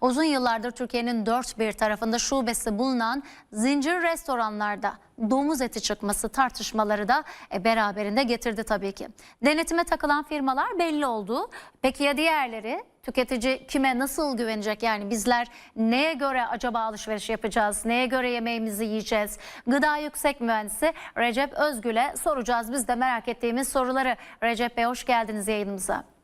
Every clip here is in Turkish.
Uzun yıllardır Türkiye'nin dört bir tarafında şubesi bulunan zincir restoranlarda domuz eti çıkması tartışmaları da e, beraberinde getirdi tabii ki. Denetime takılan firmalar belli oldu. Peki ya diğerleri? Tüketici kime nasıl güvenecek? Yani bizler neye göre acaba alışveriş yapacağız? Neye göre yemeğimizi yiyeceğiz? Gıda Yüksek Mühendisi Recep Özgül'e soracağız. Biz de merak ettiğimiz soruları. Recep Bey hoş geldiniz yayınımıza.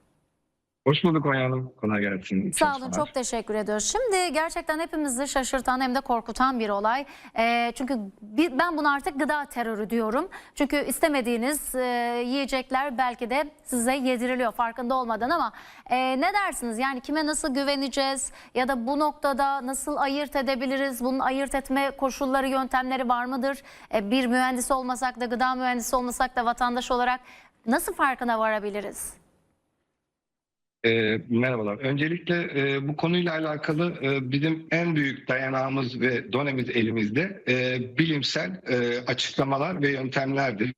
Hoş bulduk Oya Hanım. Kolay gelsin. Sağ olun çok teşekkür ediyoruz. Şimdi gerçekten hepimizi şaşırtan hem de korkutan bir olay. Ee, çünkü bi- ben buna artık gıda terörü diyorum. Çünkü istemediğiniz e, yiyecekler belki de size yediriliyor farkında olmadan ama e, ne dersiniz? Yani kime nasıl güveneceğiz ya da bu noktada nasıl ayırt edebiliriz? Bunun ayırt etme koşulları, yöntemleri var mıdır? E, bir mühendis olmasak da gıda mühendisi olmasak da vatandaş olarak nasıl farkına varabiliriz? Ee, merhabalar. Öncelikle e, bu konuyla alakalı e, bizim en büyük dayanağımız ve donemiz elimizde e, bilimsel e, açıklamalar ve yöntemlerdir.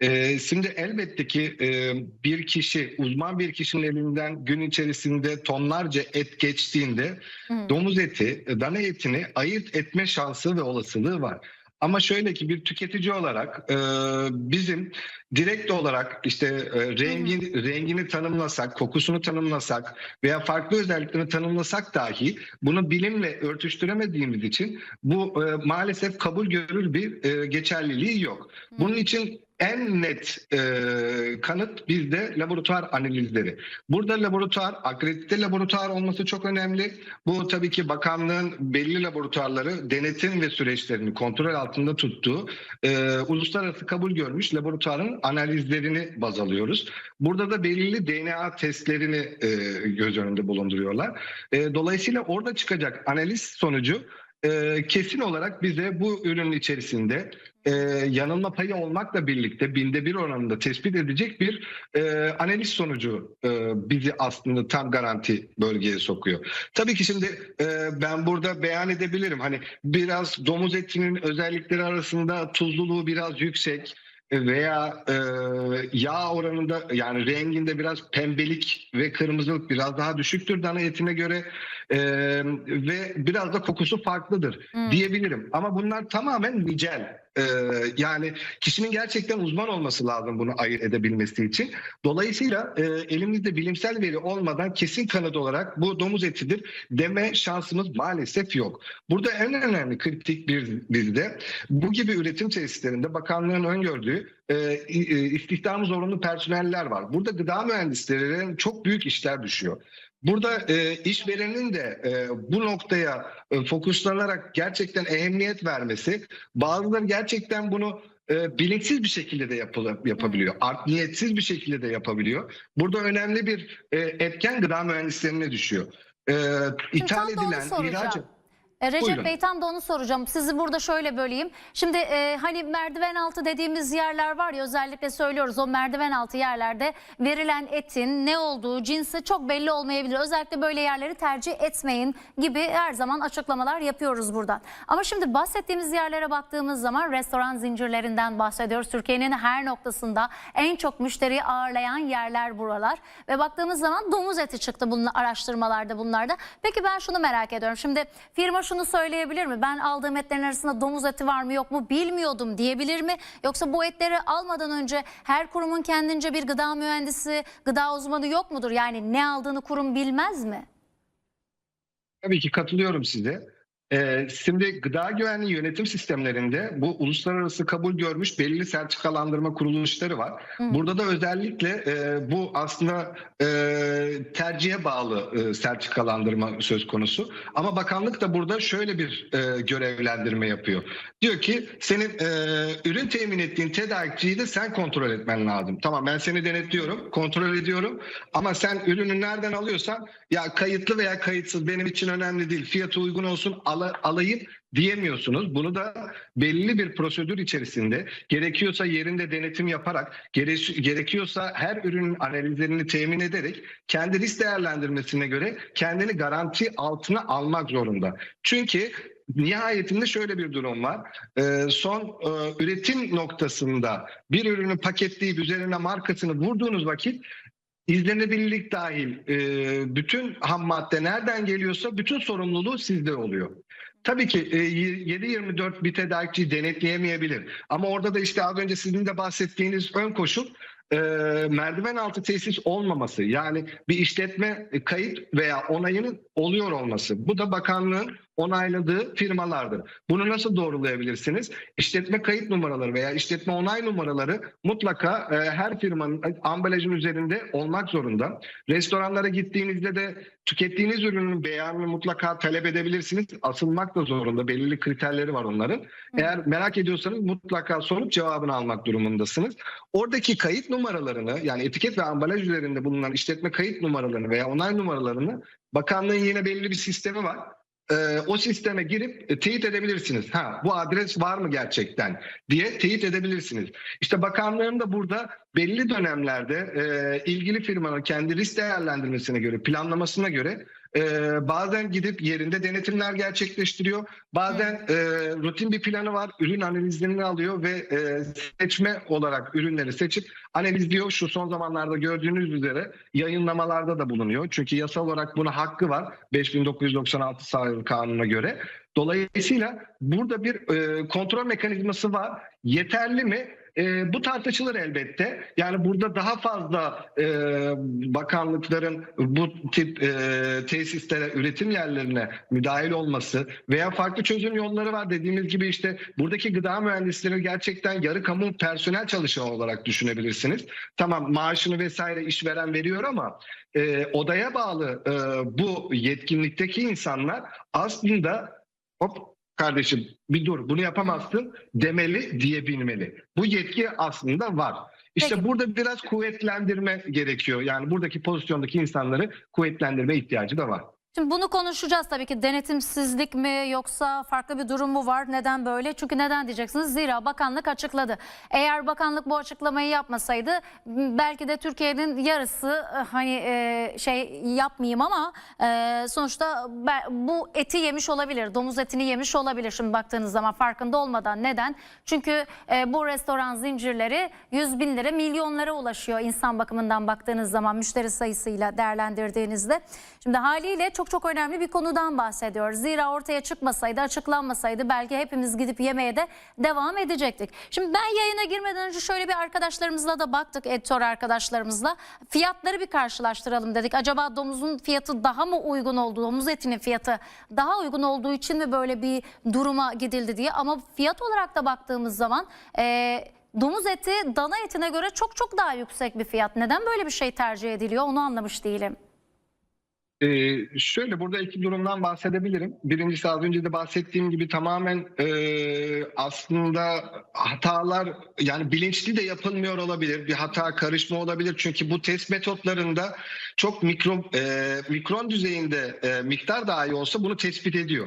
E, şimdi elbette ki e, bir kişi, uzman bir kişinin elinden gün içerisinde tonlarca et geçtiğinde Hı. domuz eti, dana etini ayırt etme şansı ve olasılığı var. Ama şöyle ki bir tüketici olarak e, bizim direkt olarak işte e, rengini, rengini tanımlasak, kokusunu tanımlasak veya farklı özelliklerini tanımlasak dahi bunu bilimle örtüştüremediğimiz için bu e, maalesef kabul görür bir e, geçerliliği yok. Bunun için en net e, kanıt bizde laboratuvar analizleri. Burada laboratuvar, akredite laboratuvar olması çok önemli. Bu tabii ki bakanlığın belli laboratuvarları denetim ve süreçlerini kontrol altında tuttuğu e, uluslararası kabul görmüş laboratuvarın analizlerini baz alıyoruz. Burada da belirli DNA testlerini e, göz önünde bulunduruyorlar. E, dolayısıyla orada çıkacak analiz sonucu e, kesin olarak bize bu ürünün içerisinde e, yanılma payı olmakla birlikte binde bir oranında tespit edecek bir e, analiz sonucu e, bizi aslında tam garanti bölgeye sokuyor. Tabii ki şimdi e, ben burada beyan edebilirim. Hani biraz domuz etinin özellikleri arasında tuzluluğu biraz yüksek veya e, yağ oranında yani renginde biraz pembelik ve kırmızılık biraz daha düşüktür dana etine göre e, ve biraz da kokusu farklıdır Hmm. diyebilirim. Ama bunlar tamamen nicel. E, yani kişinin gerçekten uzman olması lazım bunu ayırt edebilmesi için. Dolayısıyla e, elimizde bilimsel veri olmadan kesin kanıt olarak bu domuz etidir deme şansımız maalesef yok. Burada en önemli kritik bir bizde bu gibi üretim tesislerinde bakanlığın öngördüğü e, e, istihdamı zorunlu personeller var. Burada gıda mühendislerine çok büyük işler düşüyor. Burada e, işverenin de e, bu noktaya e, fokuslanarak gerçekten ehemmiyet vermesi, bazıları gerçekten bunu e, bilinçsiz bir şekilde de yapılı, yapabiliyor. Art niyetsiz bir şekilde de yapabiliyor. Burada önemli bir e, etken gıda mühendislerine düşüyor. E, ithal edilen, ihraç E, Recep Buyurun. Bey tam da onu soracağım. Sizi burada şöyle böleyim. Şimdi e, hani merdiven altı dediğimiz yerler var ya özellikle söylüyoruz o merdiven altı yerlerde verilen etin ne olduğu cinsi çok belli olmayabilir. Özellikle böyle yerleri tercih etmeyin gibi her zaman açıklamalar yapıyoruz buradan. Ama şimdi bahsettiğimiz yerlere baktığımız zaman restoran zincirlerinden bahsediyoruz. Türkiye'nin her noktasında en çok müşteriyi ağırlayan yerler buralar. Ve baktığımız zaman domuz eti çıktı bunun araştırmalarda bunlarda. Peki ben şunu merak ediyorum. Şimdi firma şunu söyleyebilir mi? Ben aldığım etlerin arasında domuz eti var mı yok mu bilmiyordum diyebilir mi? Yoksa bu etleri almadan önce her kurumun kendince bir gıda mühendisi, gıda uzmanı yok mudur? Yani ne aldığını kurum bilmez mi? Tabii ki katılıyorum size. Ee, şimdi gıda güvenliği yönetim sistemlerinde bu uluslararası kabul görmüş belirli sertifikalandırma kuruluşları var. Hı. Burada da özellikle e, bu aslında e, tercihe bağlı e, sertifikalandırma söz konusu. Ama bakanlık da burada şöyle bir görevlendirme yapıyor. Diyor ki senin ürün temin ettiğin tedarikçiyi de sen kontrol etmen lazım. Tamam ben seni denetliyorum, kontrol ediyorum ama sen ürünü nereden alıyorsan ya kayıtlı veya kayıtsız benim için önemli değil. Fiyatı uygun olsun ala, alayım diyemiyorsunuz. Bunu da belli bir prosedür içerisinde gerekiyorsa yerinde denetim yaparak gere- gerekiyorsa her ürünün analizlerini temin ederek kendi risk değerlendirmesine göre kendini garanti altına almak zorunda. Çünkü Nihayetinde şöyle bir durum var. Ee, son e, üretim noktasında bir ürünü paketleyip üzerine markasını vurduğunuz vakit izlenebilirlik dahil e, bütün ham madde nereden geliyorsa bütün sorumluluğu sizde oluyor. Tabii ki e, 7-24 bir tedarikçi denetleyemeyebilir. Ama orada da işte az önce sizin de bahsettiğiniz ön koşul e, merdiven altı tesis olmaması. Yani bir işletme e, kayıt veya onayının oluyor olması. Bu da bakanlığın onayladığı firmalardır. Bunu nasıl doğrulayabilirsiniz? İşletme kayıt numaraları veya işletme onay numaraları mutlaka e, her firmanın ambalajın üzerinde olmak zorunda. Restoranlara gittiğinizde de tükettiğiniz ürünün beyanını mutlaka talep edebilirsiniz. Asılmak da zorunda. Belirli kriterleri var onların. Eğer merak ediyorsanız mutlaka sorup cevabını almak durumundasınız. Oradaki kayıt numaralarını yani etiket ve ambalaj üzerinde bulunan işletme kayıt numaralarını veya onay numaralarını bakanlığın yine belli bir sistemi var. Ee, o sisteme girip e, teyit edebilirsiniz. Ha bu adres var mı gerçekten diye teyit edebilirsiniz. İşte bakanlığın da burada belli dönemlerde e, ilgili firmanın kendi risk değerlendirmesine göre, planlamasına göre e, bazen gidip yerinde denetimler gerçekleştiriyor. Bazen e, rutin bir planı var, ürün analizlerini alıyor ve e, seçme olarak ürünleri seçip analizliyor. Şu son zamanlarda gördüğünüz üzere yayınlamalarda da bulunuyor. Çünkü yasal olarak buna hakkı var 5996 sayılı kanuna göre. Dolayısıyla burada bir e, kontrol mekanizması var. Yeterli mi? E, bu tartışılır elbette. Yani burada daha fazla e, bakanlıkların bu tip e, tesislere, üretim yerlerine müdahil olması veya farklı çözüm yolları var. Dediğimiz gibi işte buradaki gıda mühendisleri gerçekten yarı kamu personel çalışanı olarak düşünebilirsiniz. Tamam maaşını vesaire işveren veriyor ama e, odaya bağlı e, bu yetkinlikteki insanlar aslında hop kardeşim bir dur bunu yapamazsın demeli diyebilmeli. Bu yetki aslında var. İşte Peki. burada biraz kuvvetlendirme gerekiyor. Yani buradaki pozisyondaki insanları kuvvetlendirme ihtiyacı da var. Şimdi bunu konuşacağız tabii ki denetimsizlik mi yoksa farklı bir durum mu var? Neden böyle? Çünkü neden diyeceksiniz? Zira bakanlık açıkladı. Eğer bakanlık bu açıklamayı yapmasaydı belki de Türkiye'nin yarısı e, hani e, şey yapmayayım ama e, sonuçta bu eti yemiş olabilir. Domuz etini yemiş olabilir şimdi baktığınız zaman farkında olmadan. Neden? Çünkü bu restoran zincirleri yüz binlere milyonlara ulaşıyor insan bakımından baktığınız zaman müşteri sayısıyla değerlendirdiğinizde. Şimdi haliyle çok çok önemli bir konudan bahsediyoruz. Zira ortaya çıkmasaydı, açıklanmasaydı belki hepimiz gidip yemeye de devam edecektik. Şimdi ben yayına girmeden önce şöyle bir arkadaşlarımızla da baktık, editör arkadaşlarımızla. Fiyatları bir karşılaştıralım dedik. Acaba domuzun fiyatı daha mı uygun oldu, domuz etinin fiyatı daha uygun olduğu için mi böyle bir duruma gidildi diye. Ama fiyat olarak da baktığımız zaman... eee Domuz eti dana etine göre çok çok daha yüksek bir fiyat. Neden böyle bir şey tercih ediliyor onu anlamış değilim. Ee, şöyle burada iki durumdan bahsedebilirim. Birincisi az önce de bahsettiğim gibi tamamen e, aslında hatalar yani bilinçli de yapılmıyor olabilir. Bir hata karışma olabilir. Çünkü bu test metotlarında çok mikro e, mikron düzeyinde e, miktar dahi olsa bunu tespit ediyor.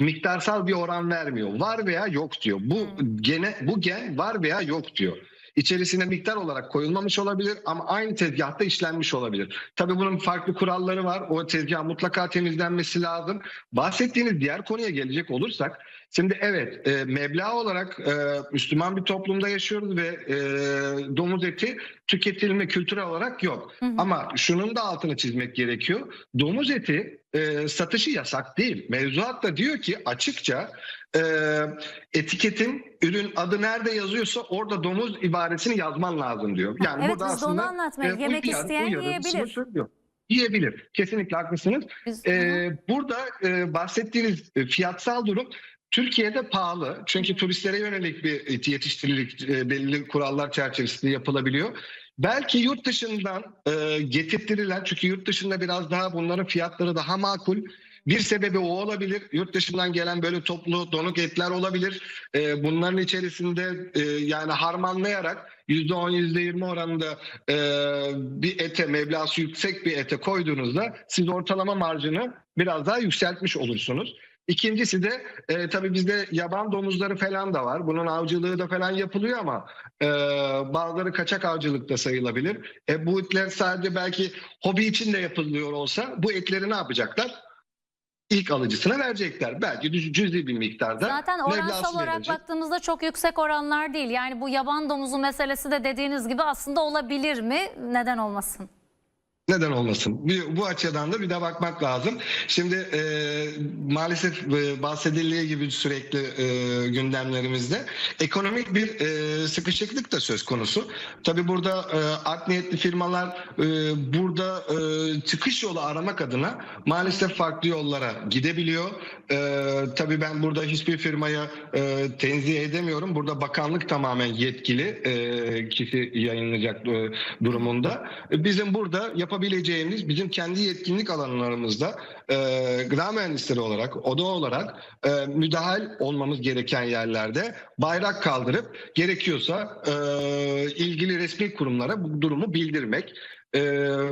Miktarsal bir oran vermiyor. Var veya yok diyor. Bu gene bu gen var veya yok diyor. İçerisine miktar olarak koyulmamış olabilir ama aynı tezgahta işlenmiş olabilir. Tabii bunun farklı kuralları var. O tezgah mutlaka temizlenmesi lazım. Bahsettiğiniz diğer konuya gelecek olursak, şimdi evet e, meblağ olarak e, Müslüman bir toplumda yaşıyoruz ve e, domuz eti tüketilme kültürel olarak yok. Hı hı. Ama şunun da altını çizmek gerekiyor. Domuz eti e, satışı yasak değil. Mevzuat da diyor ki açıkça e, etiketin ürün adı nerede yazıyorsa orada domuz ibaresini yazman lazım diyor. Yani evet burada biz de onu aslında anlatmaya. e, Yemek uyarı- isteyen uyarısını yiyebilir. Yiyebilir. Kesinlikle haklısınız. Biz, Ee, burada e, bahsettiğiniz e, fiyatsal durum Türkiye'de pahalı. Çünkü turistlere yönelik bir yetiştirilik e, belli kurallar çerçevesinde yapılabiliyor. Belki yurt dışından e, getirtilen çünkü yurt dışında biraz daha bunların fiyatları daha makul. Bir sebebi o olabilir. Yurt dışından gelen böyle toplu donuk etler olabilir. E, bunların içerisinde e, yani harmanlayarak %10 %20 oranında e, bir ete meblası yüksek bir ete koyduğunuzda siz ortalama marjını biraz daha yükseltmiş olursunuz. İkincisi de e, tabii bizde yaban domuzları falan da var. Bunun avcılığı da falan yapılıyor ama e, bazıları kaçak avcılık da sayılabilir. E, bu etler sadece belki hobi için de yapılıyor olsa bu etleri ne yapacaklar? İlk alıcısına verecekler. Belki cüz- cüzi bir miktarda. Zaten oransal olarak verilecek. baktığımızda çok yüksek oranlar değil. Yani bu yaban domuzu meselesi de dediğiniz gibi aslında olabilir mi? Neden olmasın? Neden olmasın? Bu, açıdan da bir de bakmak lazım. Şimdi e, maalesef e, bahsedildiği gibi sürekli e, gündemlerimizde ekonomik bir e, sıkışıklık da söz konusu. Tabii burada e, art niyetli firmalar e, burada e, çıkış yolu aramak adına maalesef farklı yollara gidebiliyor. E, tabii ben burada hiçbir firmaya e, tenzih edemiyorum. Burada bakanlık tamamen yetkili e, kişi yayınlayacak e, durumunda. Bizim burada yapabileceğimiz bizim kendi yetkinlik alanlarımızda e, gıda mühendisleri olarak, oda olarak e, müdahil olmamız gereken yerlerde bayrak kaldırıp gerekiyorsa e, ilgili resmi kurumlara bu durumu bildirmek. E,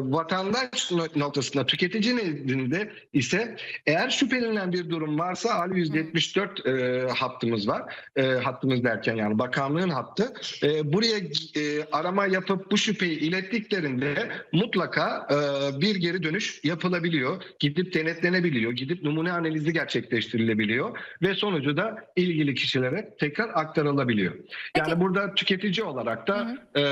vatandaş noktasında tüketici nezdinde ise eğer şüphelenen bir durum varsa hali 174 e, hattımız var. E, hattımız derken yani bakanlığın hattı. E, buraya e, arama yapıp bu şüpheyi ilettiklerinde mutlaka e, bir geri dönüş yapılabiliyor. Gidip denetlenebiliyor. Gidip numune analizi gerçekleştirilebiliyor ve sonucu da ilgili kişilere tekrar aktarılabiliyor. Yani Peki. burada tüketici olarak da e,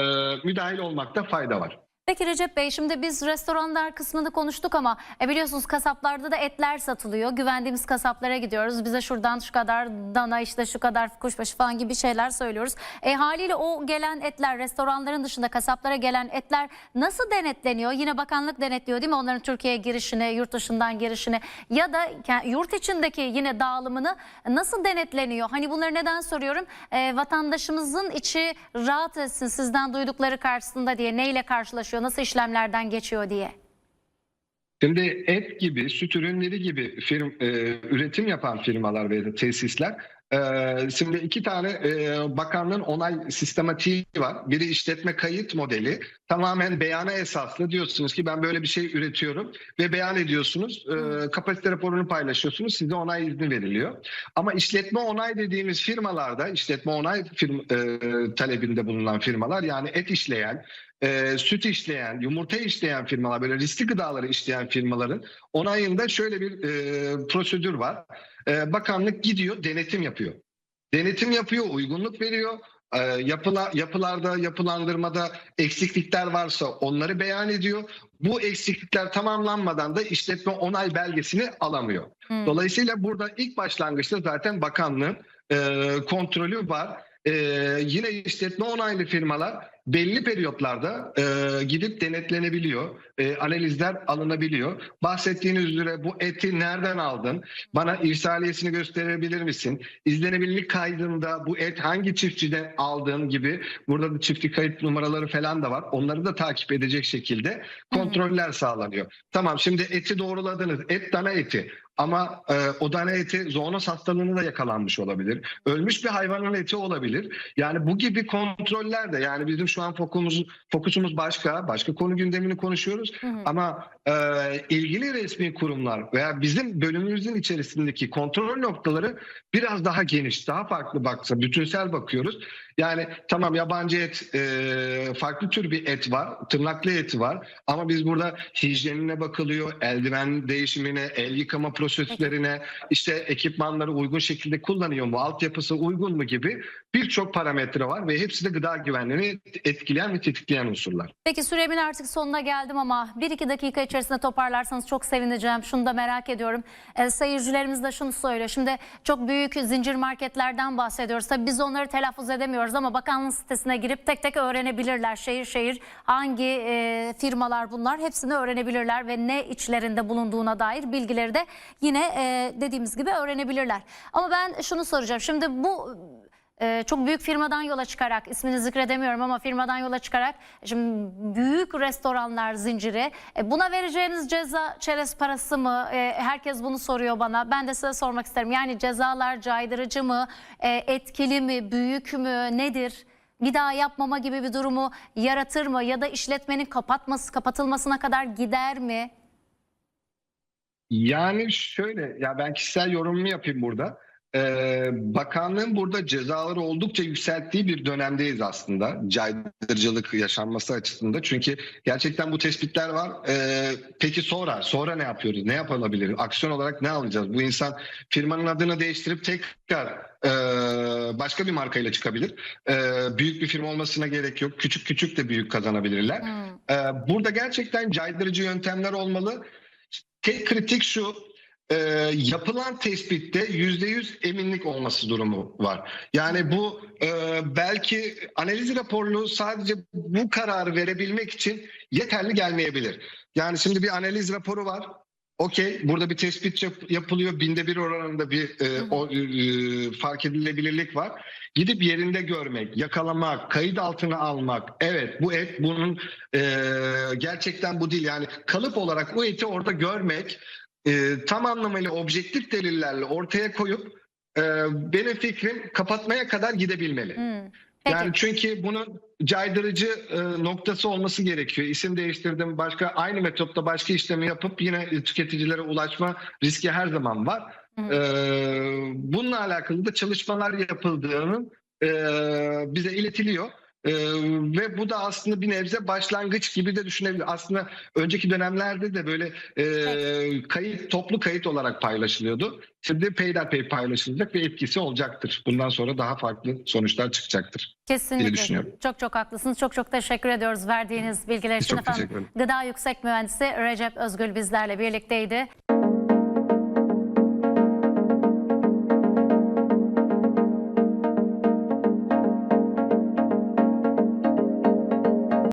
müdahil olmakta fayda var. Peki Recep Bey şimdi biz restoranlar kısmını konuştuk ama e, biliyorsunuz kasaplarda da etler satılıyor. Güvendiğimiz kasaplara gidiyoruz. Bize şuradan şu kadar dana işte şu kadar kuşbaşı falan gibi şeyler söylüyoruz. E, haliyle o gelen etler restoranların dışında kasaplara gelen etler nasıl denetleniyor? Yine bakanlık denetliyor değil mi onların Türkiye'ye girişini, yurt dışından girişini ya da yurt içindeki yine dağılımını nasıl denetleniyor? Hani bunları neden soruyorum? E, vatandaşımızın içi rahat etsin sizden duydukları karşısında diye neyle karşılaşıyor, nasıl işlemlerden geçiyor diye. Şimdi et gibi, süt ürünleri gibi firm, e, üretim yapan firmalar ve tesisler e, şimdi iki tane e, bakanlığın onay sistematiği var. Biri işletme kayıt modeli. Tamamen beyana esaslı diyorsunuz ki ben böyle bir şey üretiyorum ve beyan ediyorsunuz. E, kapasite raporunu paylaşıyorsunuz. Size onay izni veriliyor. Ama işletme onay dediğimiz firmalarda işletme onay firm, talebinde bulunan firmalar yani et işleyen, e, süt işleyen, yumurta işleyen firmalar, böyle riskli gıdaları işleyen firmaların onayında şöyle bir e, prosedür var. E, bakanlık gidiyor, denetim yapıyor. Denetim yapıyor, uygunluk veriyor. E, yapıla, yapılarda, yapılandırmada eksiklikler varsa onları beyan ediyor. Bu eksiklikler tamamlanmadan da işletme onay belgesini alamıyor. Hmm. Dolayısıyla burada ilk başlangıçta zaten bakanlığın e, kontrolü var. E, yine işletme onaylı firmalar belli periyotlarda e, gidip denetlenebiliyor, e, analizler alınabiliyor. Bahsettiğiniz üzere bu eti nereden aldın? Bana irsaliyesini gösterebilir misin? İzlenebilirlik kaydında bu et hangi çiftçiden aldığın gibi burada da çiftlik kayıt numaraları falan da var. Onları da takip edecek şekilde kontroller sağlanıyor. Tamam şimdi eti doğruladınız. Et dana eti. Ama e, o dana eti zoonoz hastalığına da yakalanmış olabilir. Ölmüş bir hayvanın eti olabilir. Yani bu gibi kontroller de yani bizim şu an fokusumuz, fokusumuz başka. Başka konu gündemini konuşuyoruz. Hı hı. Ama e, ilgili resmi kurumlar veya bizim bölümümüzün içerisindeki kontrol noktaları biraz daha geniş, daha farklı baksa, bütünsel bakıyoruz. Yani tamam yabancı et, e, farklı tür bir et var, tırnaklı eti var. Ama biz burada hijyenine bakılıyor, eldiven değişimine, el yıkama prosedürlerine, işte ekipmanları uygun şekilde kullanıyor mu, altyapısı uygun mu gibi birçok parametre var ve hepsi de gıda güvenliğini etkileyen ve tetikleyen unsurlar. Peki süremin artık sonuna geldim ama bir iki dakika içerisinde toparlarsanız çok sevineceğim. Şunu da merak ediyorum. E, seyircilerimiz de şunu söylüyor. Şimdi çok büyük zincir marketlerden bahsediyoruz. Tabii biz onları telaffuz edemiyoruz ama bakanlık sitesine girip tek tek öğrenebilirler. Şehir şehir hangi e, firmalar bunlar hepsini öğrenebilirler ve ne içlerinde bulunduğuna dair bilgileri de yine e, dediğimiz gibi öğrenebilirler. Ama ben şunu soracağım. Şimdi bu ee, çok büyük firmadan yola çıkarak ismini zikredemiyorum ama firmadan yola çıkarak şimdi büyük restoranlar zinciri. E, buna vereceğiniz ceza çerez parası mı? E, herkes bunu soruyor bana. Ben de size sormak isterim. Yani cezalar caydırıcı mı? E, etkili mi? Büyük mü? Nedir? Bir daha yapmama gibi bir durumu yaratır mı? Ya da işletmenin kapatması kapatılmasına kadar gider mi? Yani şöyle ya ben kişisel yorumumu yapayım burada. Ee, bakanlığın burada cezaları oldukça yükselttiği bir dönemdeyiz aslında caydırıcılık yaşanması açısından. Çünkü gerçekten bu tespitler var. Ee, peki sonra? Sonra ne yapıyoruz? Ne yapılabilir? Aksiyon olarak ne alacağız? Bu insan firmanın adını değiştirip tekrar e, başka bir markayla çıkabilir. E, büyük bir firma olmasına gerek yok. Küçük küçük de büyük kazanabilirler. Hmm. Ee, burada gerçekten caydırıcı yöntemler olmalı. Tek kritik şu, e, yapılan tespitte yüzde yüz eminlik olması durumu var. Yani bu e, belki analiz raporlu sadece bu kararı verebilmek için yeterli gelmeyebilir. Yani şimdi bir analiz raporu var. Okey, burada bir tespit yap- yapılıyor. Binde bir oranında bir e, o, e, fark edilebilirlik var. Gidip yerinde görmek, yakalamak, kayıt altına almak. Evet bu et bunun e, gerçekten bu değil. Yani kalıp olarak o eti orada görmek e, tam anlamıyla objektif delillerle ortaya koyup e, benim fikrim kapatmaya kadar gidebilmeli. Hmm. Peki. Yani çünkü bunun caydırıcı e, noktası olması gerekiyor. İsim değiştirdim, başka aynı metotla başka işlemi yapıp yine tüketicilere ulaşma riski her zaman var. Hı. E, bununla alakalı da çalışmalar yapıldığının e, bize iletiliyor. E, ve bu da aslında bir nebze başlangıç gibi de düşünebilir. Aslında önceki dönemlerde de böyle e, kayıt toplu kayıt olarak paylaşılıyordu. Şimdi peyderpey paylaşılacak ve etkisi olacaktır. Bundan sonra daha farklı sonuçlar çıkacaktır. Kesinlikle. diye düşünüyorum. Çok çok haklısınız. Çok çok teşekkür ediyoruz verdiğiniz bilgiler için Çok efendim. teşekkür ederim. Gıda Yüksek Mühendisi Recep Özgül bizlerle birlikteydi.